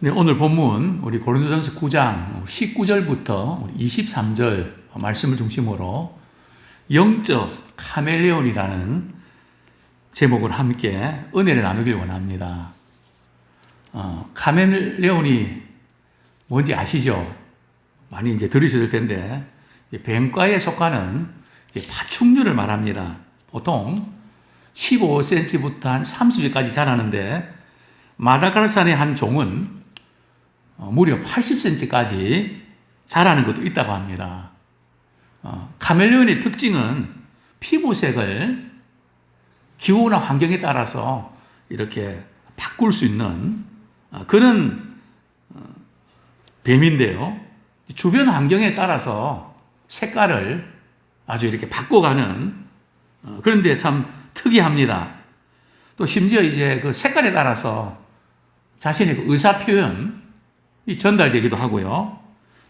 네, 오늘 본문 우리 고린도전서 9장 19절부터 23절 말씀을 중심으로 영적 카멜레온이라는 제목을 함께 은혜를 나누길 원합니다. 어, 카멜레온이 뭔지 아시죠? 많이 이제 들으셨을 텐데 뱀과에 속하는 파충류를 말합니다. 보통 15cm부터 한 30cm까지 자라는데 마다가스카르의 한 종은 어, 무려 80cm까지 자라는 것도 있다고 합니다. 어, 카멜레온의 특징은 피부색을 기후나 환경에 따라서 이렇게 바꿀 수 있는 어, 그런 뱀인데요. 주변 환경에 따라서 색깔을 아주 이렇게 바꿔가는 그런데 참 특이합니다. 또 심지어 이제 그 색깔에 따라서 자신의 그 의사 표현이 전달되기도 하고요.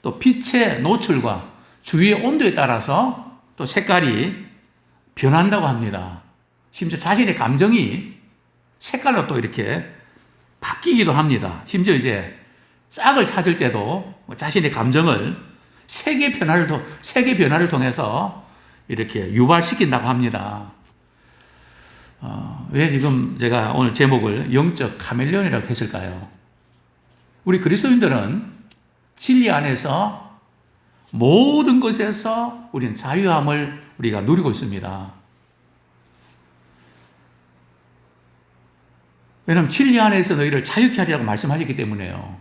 또 빛의 노출과 주위의 온도에 따라서 또 색깔이 변한다고 합니다. 심지어 자신의 감정이 색깔로 또 이렇게 바뀌기도 합니다. 심지어 이제 짝을 찾을 때도 뭐 자신의 감정을 색의 변화를, 색의 변화를 통해서 이렇게 유발시킨다고 합니다. 어, 왜 지금 제가 오늘 제목을 영적 카멜레온이라고 했을까요? 우리 그리스도인들은 진리 안에서 모든 것에서 우리는 자유함을 우리가 누리고 있습니다. 왜냐하면 진리 안에서 너희를 자유케 하리라고 말씀하셨기 때문에요.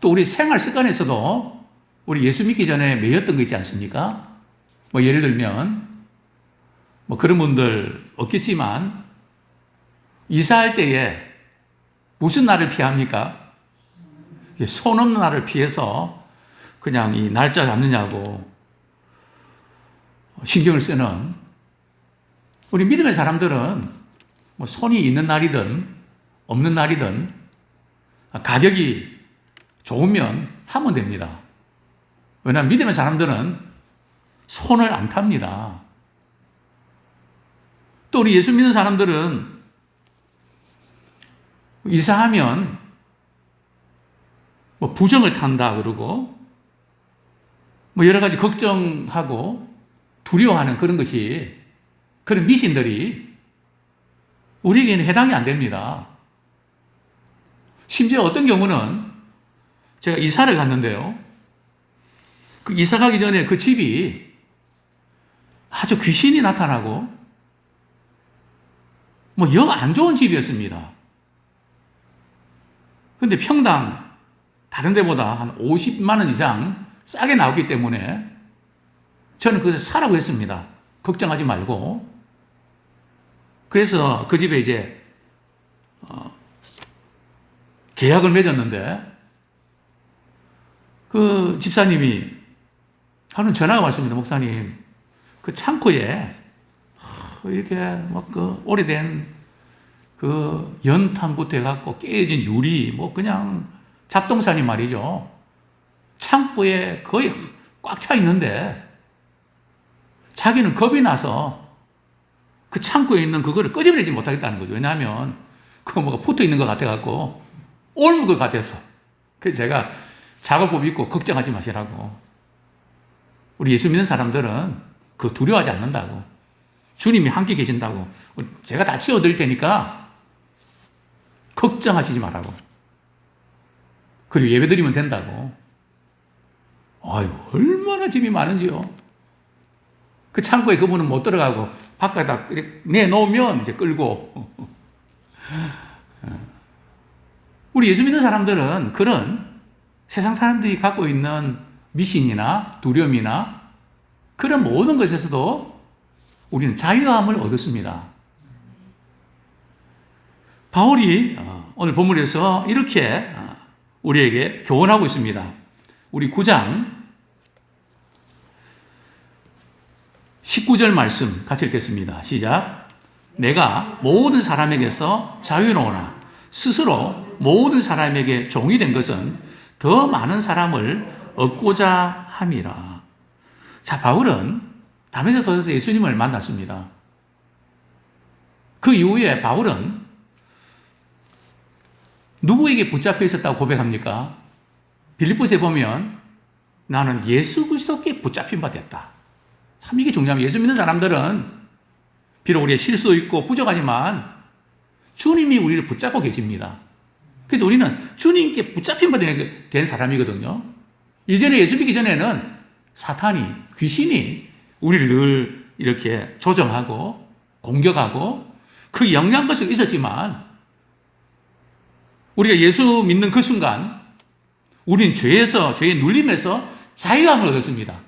또 우리 생활 습관에서도 우리 예수 믿기 전에 매였던 거 있지 않습니까? 뭐 예를 들면 뭐 그런 분들 없겠지만 이사할 때에 무슨 날을 피합니까? 손 없는 날을 피해서 그냥 이 날짜 잡느냐고 신경을 쓰는 우리 믿음의 사람들은 뭐 손이 있는 날이든 없는 날이든 가격이 좋으면 하면 됩니다. 왜냐하면 믿음의 사람들은 손을 안 탑니다. 또 우리 예수 믿는 사람들은 이사하면 뭐 부정을 탄다 그러고 뭐 여러 가지 걱정하고 두려워하는 그런 것이 그런 미신들이 우리에게는 해당이 안 됩니다. 심지어 어떤 경우는 제가 이사를 갔는데요. 그 이사 가기 전에 그 집이 아주 귀신이 나타나고 뭐 영 안 좋은 집이었습니다. 근데 평당 다른 데보다 한 50만 원 이상 싸게 나오기 때문에 저는 그것을 사라고 했습니다. 걱정하지 말고. 그래서 그 집에 이제 어, 계약을 맺었는데 그 집사님이 하는 전화가 왔습니다. 목사님 그 창고에 이렇게 막 그 오래된 그 연탄부터 해갖고 깨진 유리 뭐 그냥 잡동사니 말이죠. 창고에 거의 꽉 차 있는데 자기는 겁이 나서 그 창고에 있는 그거를 끄집어내지 못하겠다는 거죠. 왜냐하면 그거 뭐가 붙어 있는 것 같아갖고 옮은 것 같아서. 그래서 제가 작업법 있고 걱정하지 마시라고. 우리 예수 믿는 사람들은 그 두려워하지 않는다고. 주님이 함께 계신다고. 제가 다 치워드릴 테니까 걱정하시지 말라고. 그리고 예배 드리면 된다고. 아유, 얼마나 집이 많은지요. 그 창고에 그분은 못 들어가고 바깥에다 내놓으면 이제 끌고. 우리 예수 믿는 사람들은 그런 세상 사람들이 갖고 있는 미신이나 두려움이나 그런 모든 것에서도 우리는 자유함을 얻었습니다. 바울이 어, 오늘 본문에서 이렇게 어, 우리에게 교훈하고 있습니다. 우리 9장 19절 말씀 같이 읽겠습니다. 시작. 내가 모든 사람에게서 자유로우나 스스로 모든 사람에게 종이 된 것은 더 많은 사람을 얻고자 함이라. 자, 바울은 담에서 도에서 예수님을 만났습니다. 그 이후에 바울은 누구에게 붙잡혀 있었다고 고백합니까? 빌립보스에 보면 나는 예수 그리스도께 붙잡힌 바 됐다. 참 이게 중요합니다. 예수 믿는 사람들은 비록 우리의 실수 있고 부족하지만 주님이 우리를 붙잡고 계십니다. 그래서 우리는 주님께 붙잡힌 바 된 사람이거든요. 이전에 예수 믿기 전에는 사탄이, 귀신이 우리를 늘 이렇게 조정하고 공격하고 그 영향도 있었지만 우리가 예수 믿는 그 순간 우리는 죄에서, 죄의 눌림에서 자유함을 얻었습니다.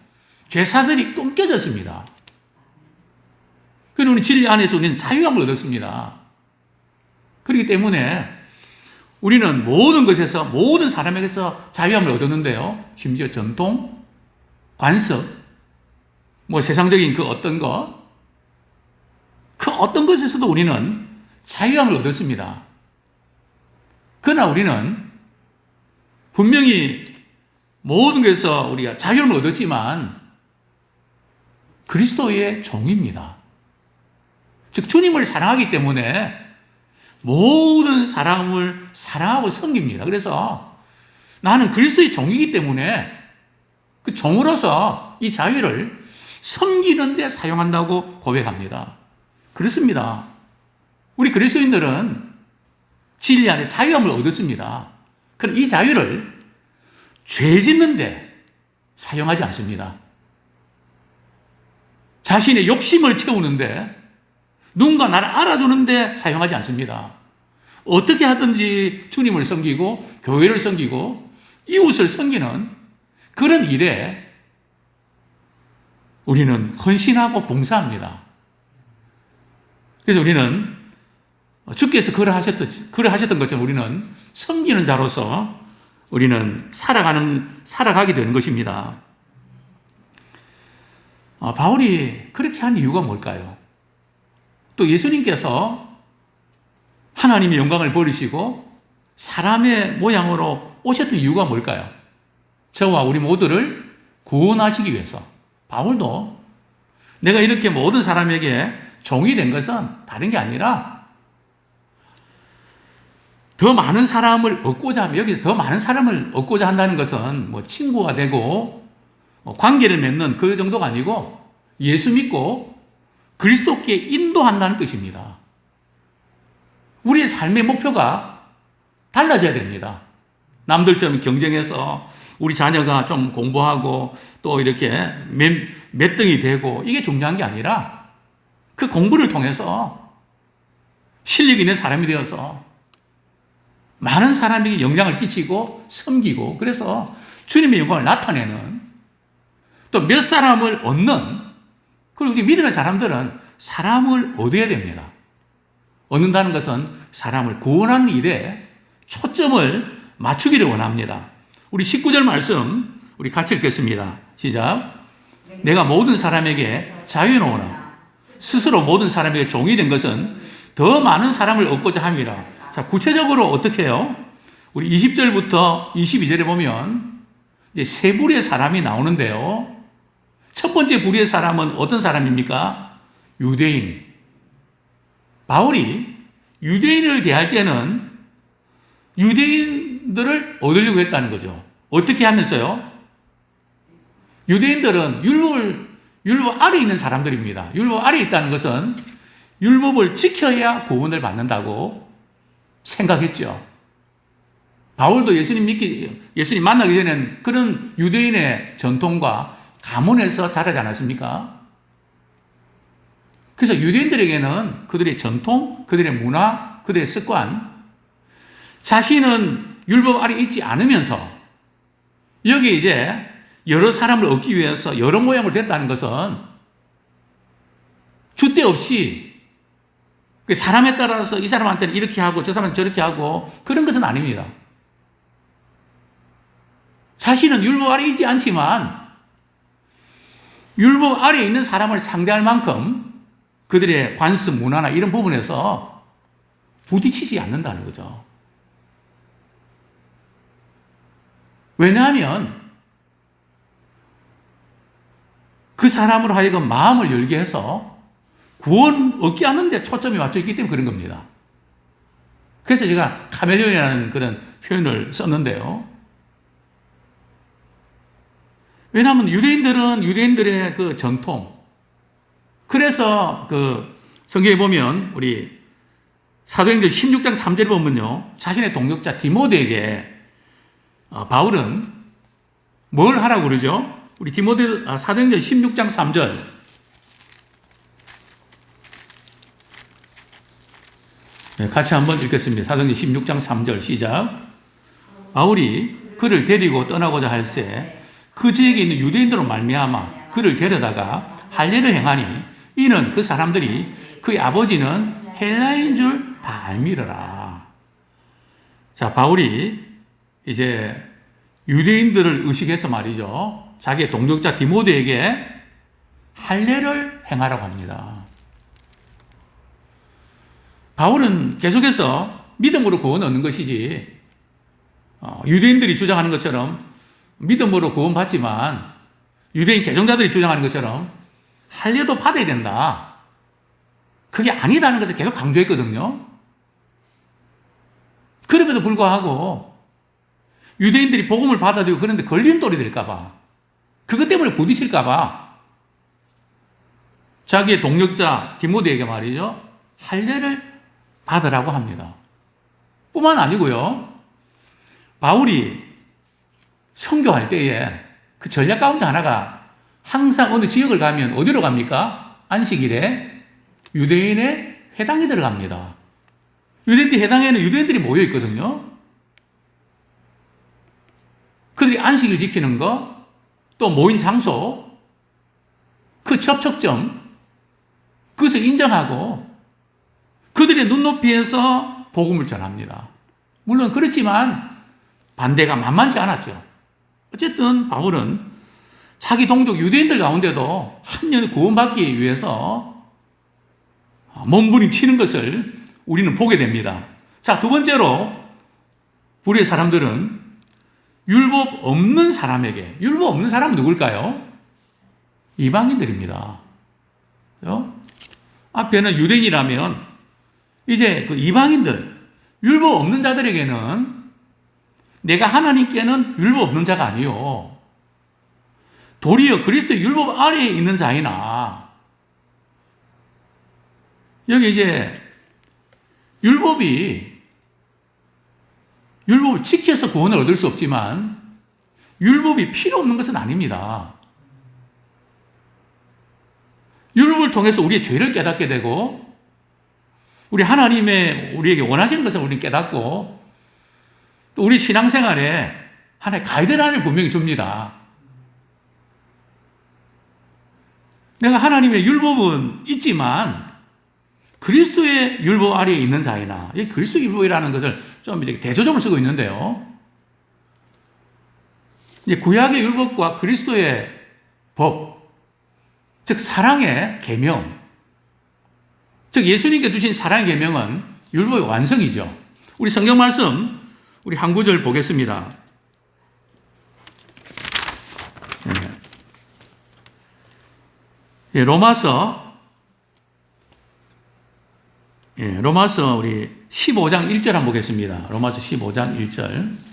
죄 사슬이 끊겨졌습니다. 그래서 우리 진리 안에서 우리는 자유함을 얻었습니다. 그렇기 때문에 우리는 모든 것에서, 모든 사람에게서 자유함을 얻었는데요. 심지어 전통, 관습, 뭐 세상적인 그 어떤 것, 그 어떤 것에서도 우리는 자유함을 얻었습니다. 그러나 우리는 분명히 모든 것에서 우리가 자유를 얻었지만 그리스도의 종입니다. 즉 주님을 사랑하기 때문에 모든 사람을 사랑하고 섬깁니다. 그래서 나는 그리스도의 종이기 때문에 그 종으로서 이 자유를 섬기는 데 사용한다고 고백합니다. 그렇습니다. 우리 그리스도인들은 진리 안에 자유함을 얻었습니다. 그럼 이 자유를 죄 짓는데 사용하지 않습니다. 자신의 욕심을 채우는데 누군가 나를 알아주는데 사용하지 않습니다. 어떻게 하든지 주님을 섬기고 교회를 섬기고 이웃을 섬기는 그런 일에 우리는 헌신하고 봉사합니다. 그래서 우리는 주께서 그러하셨던, 그러하셨던 것처럼 우리는 섬기는 자로서 우리는 살아가는, 살아가게 되는 것입니다. 아, 바울이 그렇게 한 이유가 뭘까요? 또 예수님께서 하나님의 영광을 버리시고 사람의 모양으로 오셨던 이유가 뭘까요? 저와 우리 모두를 구원하시기 위해서. 바울도 내가 이렇게 모든 사람에게 종이 된 것은 다른 게 아니라 더 많은 사람을 얻고자 하면 여기서 더 많은 사람을 얻고자 한다는 것은 뭐 친구가 되고 뭐 관계를 맺는 그 정도가 아니고 예수 믿고 그리스도께 인도한다는 뜻입니다. 우리의 삶의 목표가 달라져야 됩니다. 남들처럼 경쟁해서 우리 자녀가 좀 공부하고 또 이렇게 몇, 몇 등이 되고 이게 중요한 게 아니라 그 공부를 통해서 실력 있는 사람이 되어서 많은 사람에게 영향을 끼치고 섬기고 그래서 주님의 영광을 나타내는 또 몇 사람을 얻는 그리고 우리 믿음의 사람들은 사람을 얻어야 됩니다. 얻는다는 것은 사람을 구원하는 일에 초점을 맞추기를 원합니다. 우리 19절 말씀 우리 같이 읽겠습니다. 시작. 내가 모든 사람에게 자유노나 스스로 모든 사람에게 종이 된 것은 더 많은 사람을 얻고자 함이라. 자, 구체적으로 어떻게 해요? 우리 20절부터 22절에 보면 이제 세 부류의 사람이 나오는데요. 첫 번째 부류의 사람은 어떤 사람입니까? 유대인. 바울이 유대인을 대할 때는 유대인들을 얻으려고 했다는 거죠. 어떻게 하면서요? 유대인들은 율법을, 율법 아래 있는 사람들입니다. 율법 아래 있다는 것은 율법을 지켜야 구원을 받는다고 생각했죠. 바울도 예수님 믿기, 예수님 만나기 전에는 그런 유대인의 전통과 가문에서 자라지 않았습니까? 그래서 유대인들에게는 그들의 전통, 그들의 문화, 그들의 습관, 자신은 율법 아래 있지 않으면서 여기 이제 여러 사람을 얻기 위해서 여러 모양으로 됐다는 것은 주대 없이 그 사람에 따라서 이 사람한테는 이렇게 하고 저 사람은 저렇게 하고 그런 것은 아닙니다. 자신은 율법 아래 있지 않지만 율법 아래 있는 사람을 상대할 만큼 그들의 관습 문화나 이런 부분에서 부딪히지 않는다는 거죠. 왜냐하면 그 사람으로 하여금 마음을 열게 해서 구원 얻게 하는데 초점이 맞춰 있기 때문에 그런 겁니다. 그래서 제가 카멜레온이라는 그런 표현을 썼는데요. 왜냐하면 유대인들은 유대인들의 그 전통, 그래서 그 성경에 보면 우리 사도행전 16장 3절에 보면요. 자신의 동역자 디모데에게 어, 바울은 뭘 하라고 그러죠? 우리 디모데 아, 사도행전 16장 3절 같이 한번 읽겠습니다. 사도행전 16장 3절 시작. 바울이 그를 데리고 떠나고자 할새 그 지역에 있는 유대인들로 말미암아 그를 데려다가 할례를 행하니 이는 그 사람들이 그의 아버지는 헬라인 줄 다 알미러라. 자, 바울이 이제 유대인들을 의식해서 말이죠. 자기의 동력자 디모데에게 할례를 행하라고 합니다. 바울은 계속해서 믿음으로 구원 얻는 것이지 어, 유대인들이 주장하는 것처럼 믿음으로 구원 받지만 유대인 개종자들이 주장하는 것처럼 할례도 받아야 된다. 그게 아니다는 것을 계속 강조했거든요. 그럼에도 불구하고 유대인들이 복음을 받아들이고 그런데 걸림돌이 될까봐 그것 때문에 부딪힐까봐 자기의 동력자 디모데에게 말이죠 할례를 받으라고 합니다. 뿐만 아니고요 바울이 선교할 때에 그 전략 가운데 하나가 항상 어느 지역을 가면 어디로 갑니까? 안식일에 유대인의 회당에 들어갑니다. 유대인들 해당에는 유대인들이 모여 있거든요. 그들이 안식을 지키는 것, 또 모인 장소, 그 접촉점, 그것을 인정하고 그들의 눈높이에서 복음을 전합니다. 물론 그렇지만 반대가 만만치 않았죠. 어쨌든 바울은 자기 동족 유대인들 가운데도 한년 구원받기 위해서 몸부림치는 것을 우리는 보게 됩니다. 자, 두 번째로 우리의 사람들은 율법 없는 사람에게 율법 없는 사람은 누굴까요? 이방인들입니다. 그죠? 앞에는 유대인이라면 이제 그 이방인들 율법 없는 자들에게는 내가 하나님께는 율법 없는 자가 아니요. 도리어 그리스도 율법 아래에 있는 자이나 여기 이제 율법이 율법을 지켜서 구원을 얻을 수 없지만 율법이 필요 없는 것은 아닙니다. 율법을 통해서 우리의 죄를 깨닫게 되고 우리 하나님의 우리에게 원하시는 것을 우리는 깨닫고 또 우리 신앙생활에 하나의 가이드라인을 분명히 줍니다. 내가 하나님의 율법은 있지만 그리스도의 율법 아래에 있는 자이나 이 그리스도 율법이라는 것을 좀 이렇게 대조적으로 쓰고 있는데요. 이제 구약의 율법과 그리스도의 법, 즉 사랑의 계명, 즉 예수님께 주신 사랑의 계명은 율법의 완성이죠. 우리 성경 말씀 우리 한 구절 보겠습니다. 예, 로마서 예, 로마서 우리 15장 1절 한번 보겠습니다. 로마서 15장 1절.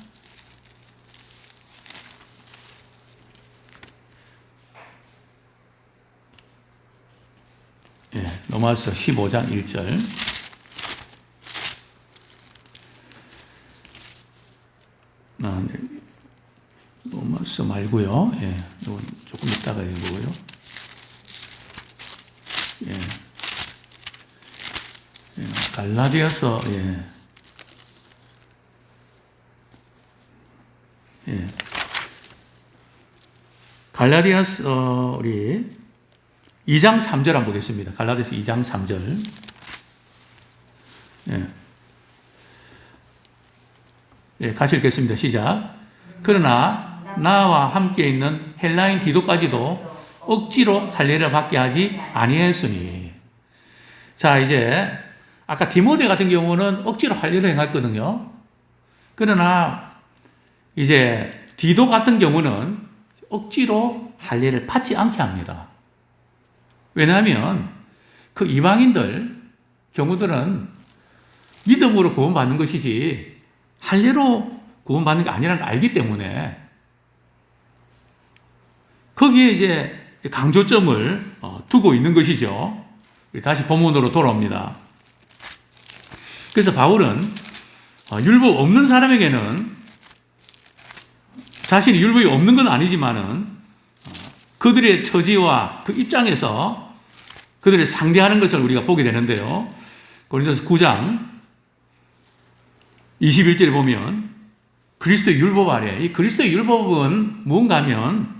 예, 로마서 15장 1절. 아, 네. 로마서 말고요. 예, 조금 이따가 읽고요. 예. 갈라디아서 예. 예. 갈라디아서 우리 2장 3절 한번 보겠습니다. 갈라디아서 2장 3절. 예. 예, 같이 읽겠습니다. 시작. 그러나 나와 함께 있는 헬라인 디도까지도 억지로 할례를 받게 하지 아니했으니. 자, 이제 아까 디모데 같은 경우는 억지로 할례를 행했거든요. 그러나 이제 디도 같은 경우는 억지로 할례를 받지 않게 합니다. 왜냐하면 그 이방인들 경우들은 믿음으로 구원받는 것이지 할례로 구원받는 게 아니라는 걸 알기 때문에 거기에 이제 강조점을 어, 두고 있는 것이죠. 다시 본문으로 돌아옵니다. 그래서 바울은 어, 율법 없는 사람에게는 자신이 율법이 없는 건 아니지만은 어, 그들의 처지와 그 입장에서 그들을 상대하는 것을 우리가 보게 되는데요. 고린도서 9장 21절에 보면 그리스도의 율법 아래 이 그리스도의 율법은 무언가 하면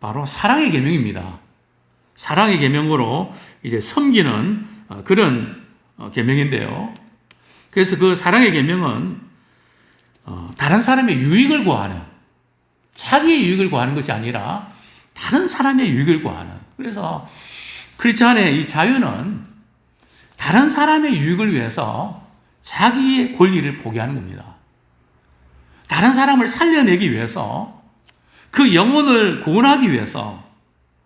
바로 사랑의 계명입니다. 사랑의 계명으로 이제 섬기는 어, 그런 어, 계명인데요. 그래서 그 사랑의 계명은 어, 다른 사람의 유익을 구하는 자기의 유익을 구하는 것이 아니라 다른 사람의 유익을 구하는 그래서 크리스찬의 이 자유는 다른 사람의 유익을 위해서 자기의 권리를 포기하는 겁니다. 다른 사람을 살려내기 위해서 그 영혼을 구원하기 위해서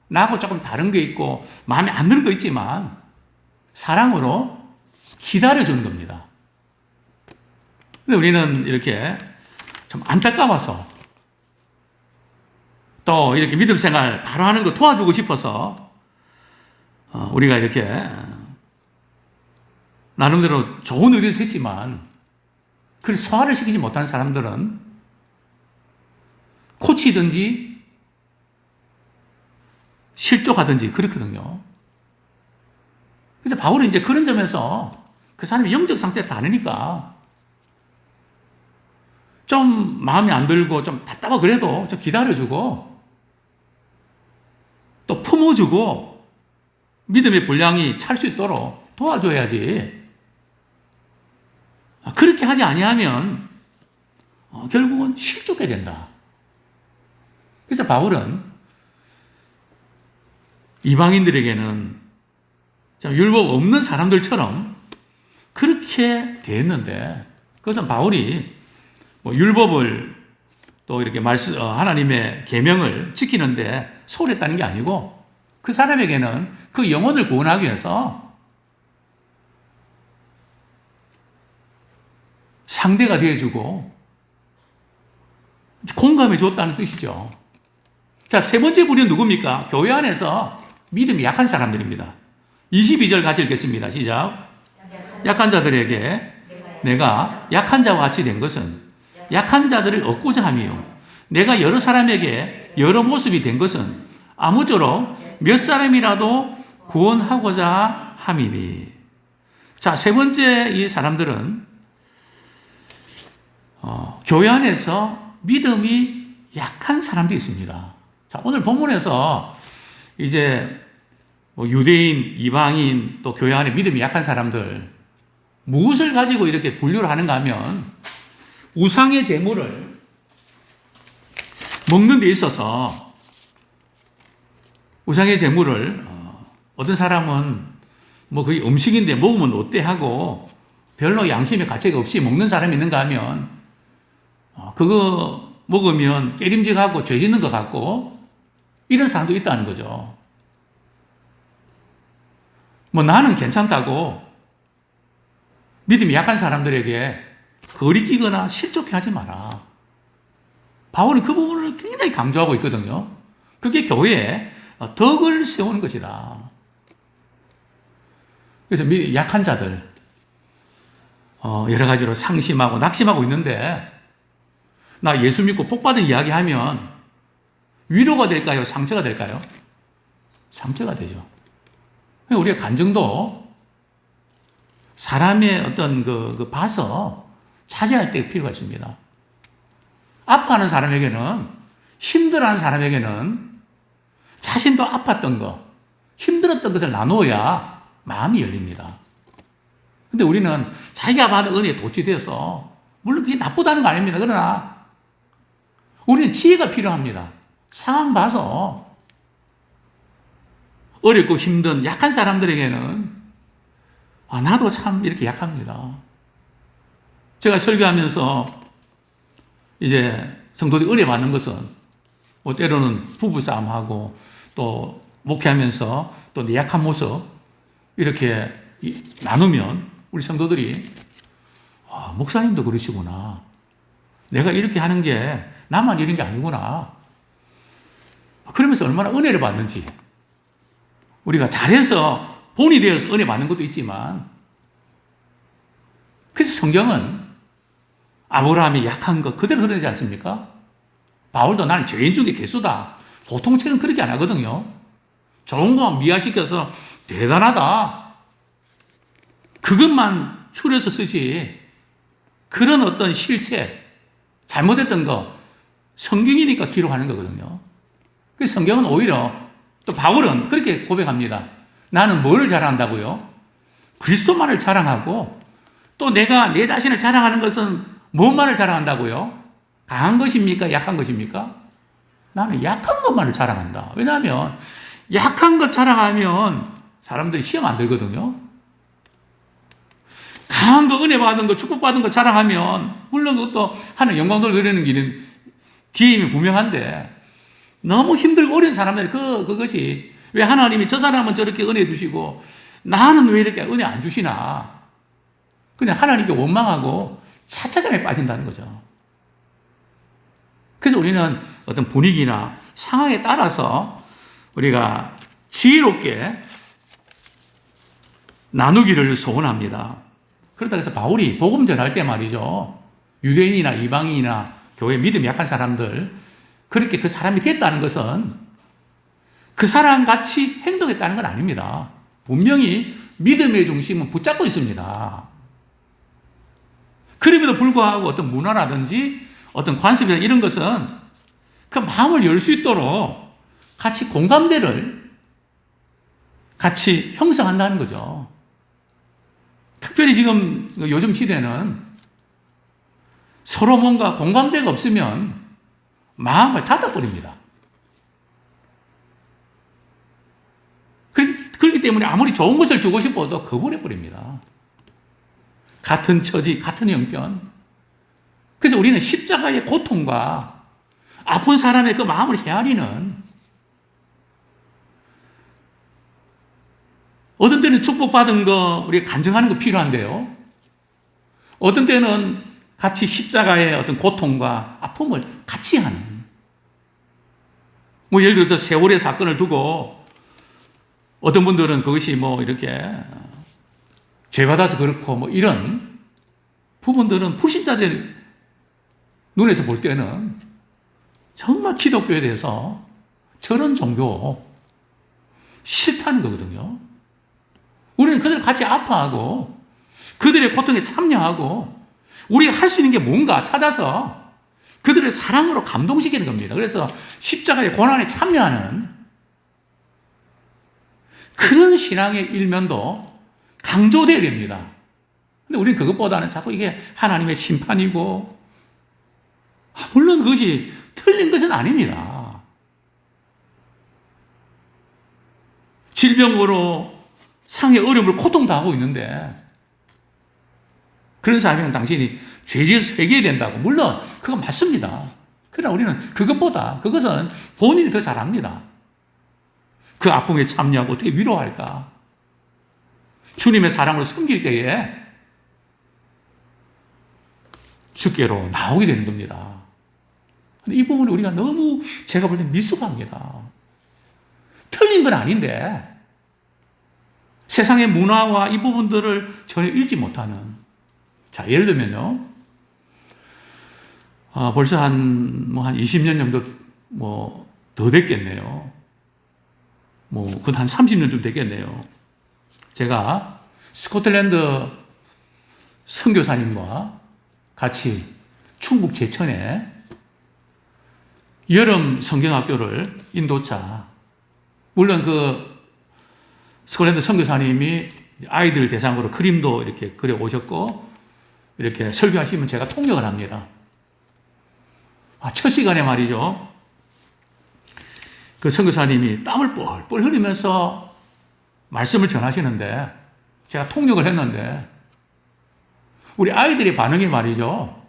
나하고 조금 다른 게 있고 마음에 안 드는 거 있지만 사랑으로 기다려주는 겁니다. 근데 우리는 이렇게 좀 안타까워서 또 이렇게 믿음 생활 바로 하는 거 도와주고 싶어서 어, 우리가 이렇게 나름대로 좋은 의도에서 했지만 그걸 소화를 시키지 못하는 사람들은 코치든지 실족하든지 그렇거든요. 그래서 바울은 이제 그런 점에서 그 사람의 영적 상태가 다르니까 좀 마음에 안 들고 좀 답답하고 그래도 좀 기다려주고 또 품어주고 믿음의 분량이 찰 수 있도록 도와줘야지. 아, 그렇게 하지 아니하면 어, 결국은 실족해 된다. 그래서 바울은 이방인들에게는 율법 없는 사람들처럼 그렇게 됐는데 그것은 바울이 뭐 율법을 또 이렇게 말씀 어, 하나님의 계명을 지키는데 소홀했다는 게 아니고 그 사람에게는 그 영혼을 구원하기 위해서 상대가 되어주고 공감해 줬다는 뜻이죠. 자, 세 번째 부류는 누굽니까? 교회 안에서 믿음이 약한 사람들입니다. 22절 같이 읽겠습니다. 시작. 약한 자들에게 내가 약한 자와 같이 된 것은 약한 자들을 얻고자 함이요. 내가 여러 사람에게 여러 모습이 된 것은 아무쪼록 몇 사람이라도 구원하고자 함이니. 자, 세 번째 이 사람들은 어, 교회 안에서 믿음이 약한 사람도 있습니다. 자, 오늘 본문에서 이제 뭐 유대인, 이방인, 또 교회 안에 믿음이 약한 사람들, 무엇을 가지고 이렇게 분류를 하는가 하면, 우상의 재물을 먹는 데 있어서, 우상의 재물을, 어, 어떤 사람은 뭐 거의 음식인데 먹으면 어때 하고, 별로 양심의 가치가 없이 먹는 사람이 있는가 하면, 어, 그거 먹으면 깨림직하고 죄 짓는 것 같고, 이런 사람도 있다는 거죠. 뭐 나는 괜찮다고 믿음이 약한 사람들에게 거리 끼거나 실족해 하지 마라. 바울은 그 부분을 굉장히 강조하고 있거든요. 그게 교회에 덕을 세우는 것이다. 그래서 약한 자들, 어, 여러 가지로 상심하고 낙심하고 있는데, 나 예수 믿고 복받은 이야기 하면 위로가 될까요? 상처가 될까요? 상처가 되죠. 우리가 간증도 사람의 어떤 그, 그 봐서 차지할 때 필요가 있습니다. 아파하는 사람에게는 힘들어하는 사람에게는 자신도 아팠던 거, 힘들었던 것을 나누어야 마음이 열립니다. 근데 우리는 자기가 받은 은혜에 도취되어서, 물론 그게 나쁘다는 거 아닙니다. 그러나, 우리는 지혜가 필요합니다. 상황 봐서 어렵고 힘든 약한 사람들에게는 아, 나도 참 이렇게 약합니다. 제가 설교하면서 이제 성도들이 의뢰받는 것은 뭐 때로는 부부싸움하고 또 목회하면서 또 약한 모습 이렇게 나누면 우리 성도들이 아, 목사님도 그러시구나. 내가 이렇게 하는 게 나만 이런 게 아니구나. 그러면서 얼마나 은혜를 받는지. 우리가 잘해서 본이 되어서 은혜 받는 것도 있지만, 그래서 성경은 아브라함이 약한 거 그대로 흐르지 않습니까? 바울도 나는 죄인 중에 개수다. 보통 책은 그렇게 안 하거든요. 좋은 것만 미화시켜서 대단하다. 그것만 추려서 쓰지. 그런 어떤 실체, 잘못했던 거, 성경이니까 기록하는 거거든요. 그 성경은 오히려 또 바울은 그렇게 고백합니다. 나는 뭘 자랑한다고요? 그리스도만을 자랑하고 또 내가 내 자신을 자랑하는 것은 무엇만을 자랑한다고요? 강한 것입니까? 약한 것입니까? 나는 약한 것만을 자랑한다. 왜냐하면 약한 것 자랑하면 사람들이 시험 안 들거든요. 강한 거, 은혜 받은 거, 축복 받은 거 자랑하면, 물론 그것도 하는 영광도를 누리는 길은 기임이 분명한데, 너무 힘들고 어려운 사람들이 그, 그것이, 왜 하나님이 저 사람은 저렇게 은혜 주시고, 나는 왜 이렇게 은혜 안 주시나. 그냥 하나님께 원망하고 차차감에 빠진다는 거죠. 그래서 우리는 어떤 분위기나 상황에 따라서 우리가 지혜롭게 나누기를 소원합니다. 그렇다 해서 바울이 복음 전할 때 말이죠. 유대인이나 이방인이나 교회 믿음 약한 사람들 그렇게 그 사람이 됐다는 것은 그 사람 같이 행동했다는 건 아닙니다. 분명히 믿음의 중심은 붙잡고 있습니다. 그럼에도 불구하고 어떤 문화라든지 어떤 관습이나 이런 것은 그 마음을 열 수 있도록 같이 공감대를 같이 형성한다는 거죠. 특별히 지금 요즘 시대는 서로 뭔가 공감대가 없으면 마음을 닫아버립니다. 그렇기 때문에 아무리 좋은 것을 주고 싶어도 거부해버립니다. 같은 처지, 같은 형편. 그래서 우리는 십자가의 고통과 아픈 사람의 그 마음을 헤아리는 어떤 때는 축복받은 거 우리가 간증하는 거 필요한데요. 어떤 때는 같이 십자가의 어떤 고통과 아픔을 같이 하는. 뭐 예를 들어서 세월의 사건을 두고 어떤 분들은 그것이 뭐 이렇게 죄 받아서 그렇고 뭐 이런 부분들은 불신자들 눈에서 볼 때는 정말 기독교에 대해서 저런 종교 싫다는 거거든요. 우리는 그들 같이 아파하고 그들의 고통에 참여하고 우리가 할 수 있는 게 뭔가 찾아서 그들을 사랑으로 감동시키는 겁니다. 그래서 십자가의 고난에 참여하는 그런 신앙의 일면도 강조되어야 됩니다. 근데 우리는 그것보다는 자꾸 이게 하나님의 심판이고, 아, 물론 그것이 틀린 것은 아닙니다. 질병으로 상의 어려움을 고통당하고 있는데, 그런 사람이면 당신이 죄지에서 회개해야 된다고. 물론, 그건 맞습니다. 그러나 우리는 그것보다, 그것은 본인이 더 잘합니다. 그 아픔에 참여하고 어떻게 위로할까? 주님의 사랑으로 섬길 때에 주께로 나오게 되는 겁니다. 근데 이 부분을 우리가 너무 제가 볼 때 미숙합니다. 틀린 건 아닌데 세상의 문화와 이 부분들을 전혀 읽지 못하는 자 예를 들면요 아, 벌써 한 뭐 한 20년 정도 뭐 더 됐겠네요. 뭐 그건 한 30년 좀 됐겠네요. 제가 스코틀랜드 선교사님과 같이 충북 제천에 여름 성경학교를 인도차 물론 그 스코틀랜드 선교사님이 아이들 대상으로 그림도 이렇게 그려 오셨고 이렇게 설교하시면 제가 통역을 합니다. 아, 첫 시간에 말이죠. 그 선교사님이 땀을 뻘뻘 흘리면서 말씀을 전하시는데 제가 통역을 했는데 우리 아이들의 반응이 말이죠.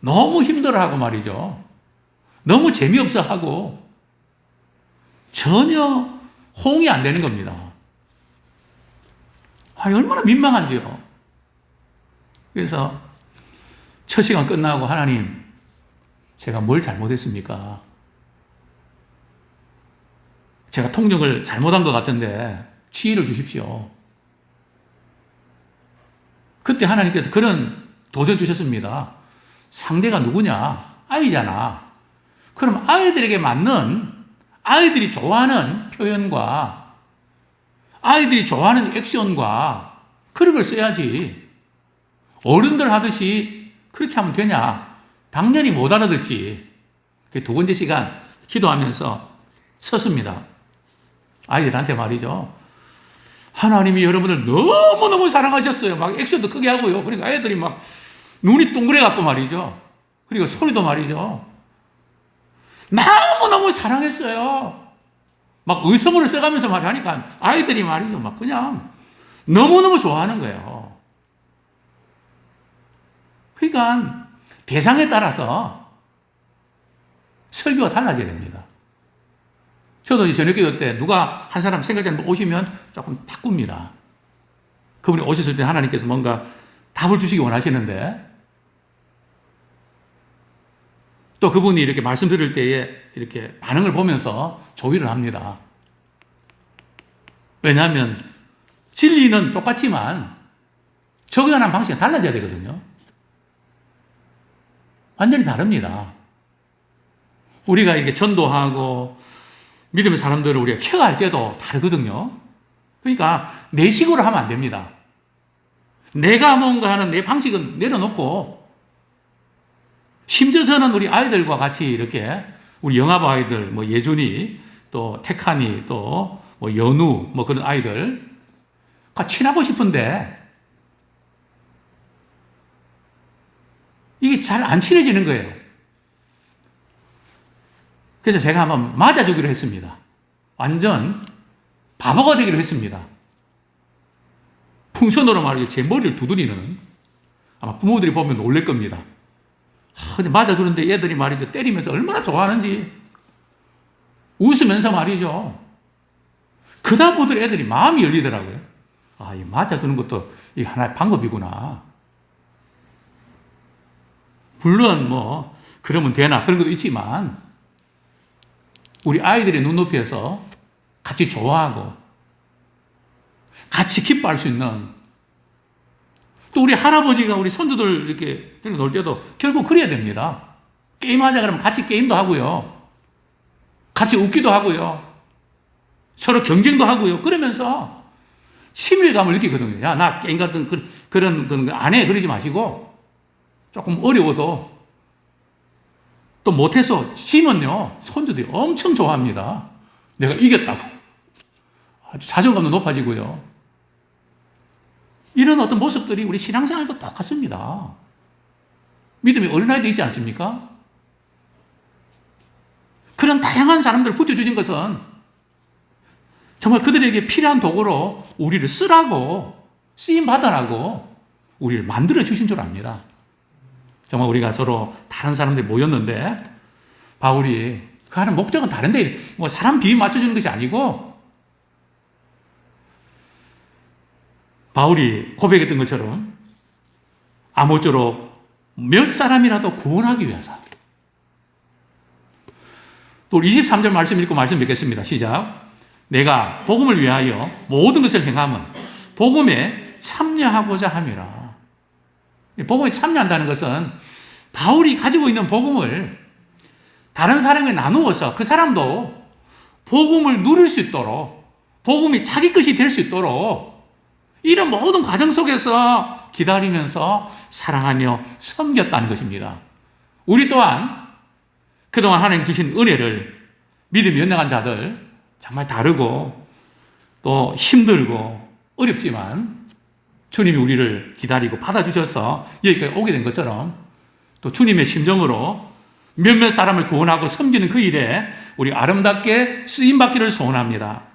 너무 힘들어하고 말이죠. 너무 재미없어 하고 전혀 호응이 안 되는 겁니다. 아, 얼마나 민망한지요. 그래서 첫 시간 끝나고 하나님, 제가 뭘 잘못했습니까? 제가 통역을 잘못한 것 같은데 치의를 주십시오. 그때 하나님께서 그런 도전 주셨습니다. 상대가 누구냐? 아이잖아. 그럼 아이들에게 맞는 아이들이 좋아하는 표현과 아이들이 좋아하는 액션과 그런 걸 써야지. 어른들 하듯이 그렇게 하면 되냐? 당연히 못 알아듣지. 그두 번째 시간 기도하면서 섰습니다. 아이들한테 말이죠. 하나님이 여러분을 너무너무 사랑하셨어요. 막 액션도 크게 하고요. 그러니까 애들이 막 눈이 동그래 갖고 말이죠. 그리고 소리도 말이죠. 너무너무 사랑했어요. 막 의성어를 써가면서 말하니까 아이들이 말이죠. 막 그냥 너무너무 좋아하는 거예요. 그러니까 대상에 따라서 설교가 달라져야 됩니다. 저도 이제 저녁 기도 때 누가 한 사람 생각 잘못 오시면 조금 바꿉니다. 그분이 오셨을 때 하나님께서 뭔가 답을 주시기 원하시는데 또 그분이 이렇게 말씀 들을 때에 이렇게 반응을 보면서 조율을 합니다. 왜냐하면 진리는 똑같지만 적용하는 방식이 달라져야 되거든요. 완전히 다릅니다. 우리가 이게 전도하고 믿음의 사람들을 우리가 케어할 때도 다르거든요. 그러니까 내 식으로 하면 안 됩니다. 내가 뭔가 하는 내 방식은 내려놓고 심지어 저는 우리 아이들과 같이 이렇게 우리 영합 아이들 뭐 예준이 또 태칸이 또 뭐 연우 뭐 그런 아이들 같이 친하고 싶은데 이게 잘 안 친해지는 거예요. 그래서 제가 한번 맞아주기로 했습니다. 완전 바보가 되기로 했습니다. 풍선으로 말이죠. 제 머리를 두드리는 아마 부모들이 보면 놀랄 겁니다. 아, 근데 맞아주는데 얘들이 말이죠. 때리면서 얼마나 좋아하는지 웃으면서 말이죠. 그다음부터 애들이 마음이 열리더라고요. 아, 이 맞아주는 것도 이 하나의 방법이구나. 물론 뭐 그러면 되나 그런 것도 있지만 우리 아이들의 눈높이에서 같이 좋아하고 같이 기뻐할 수 있는 또 우리 할아버지가 우리 손주들 이렇게 놀 때도 결국 그래야 됩니다. 게임하자 그러면 같이 게임도 하고요. 같이 웃기도 하고요. 서로 경쟁도 하고요. 그러면서 친밀감을 느끼거든요. 야, 나 게임 같은 그, 그런, 그런 거 안 해. 그러지 마시고 조금 어려워도 또 못해서 지면요. 손주들이 엄청 좋아합니다. 내가 이겼다고. 아주 자존감도 높아지고요. 이런 어떤 모습들이 우리 신앙생활도 똑같습니다. 믿음이 어린아이도 있지 않습니까? 그런 다양한 사람들을 붙여주신 것은 정말 그들에게 필요한 도구로 우리를 쓰라고, 쓰임 받으라고 우리를 만들어 주신 줄 압니다. 정말 우리가 서로 다른 사람들이 모였는데 바울이 그 하는 목적은 다른데 뭐 사람 비위 맞춰주는 것이 아니고 바울이 고백했던 것처럼 아무쪼록 몇 사람이라도 구원하기 위해서 또 23절 말씀 읽고 말씀 뵙겠습니다. 시작. 내가 복음을 위하여 모든 것을 행함은 복음에 참여하고자 함이라. 복음에 참여한다는 것은 바울이 가지고 있는 복음을 다른 사람에 나누어서 그 사람도 복음을 누릴 수 있도록 복음이 자기 것이 될 수 있도록 이런 모든 과정 속에서 기다리면서 사랑하며 섬겼다는 것입니다. 우리 또한 그동안 하나님 주신 은혜를 믿음이 연약한 자들 정말 다르고 또 힘들고 어렵지만 주님이 우리를 기다리고 받아주셔서 여기까지 오게 된 것처럼 또 주님의 심정으로 몇몇 사람을 구원하고 섬기는 그 일에 우리 아름답게 쓰임받기를 소원합니다.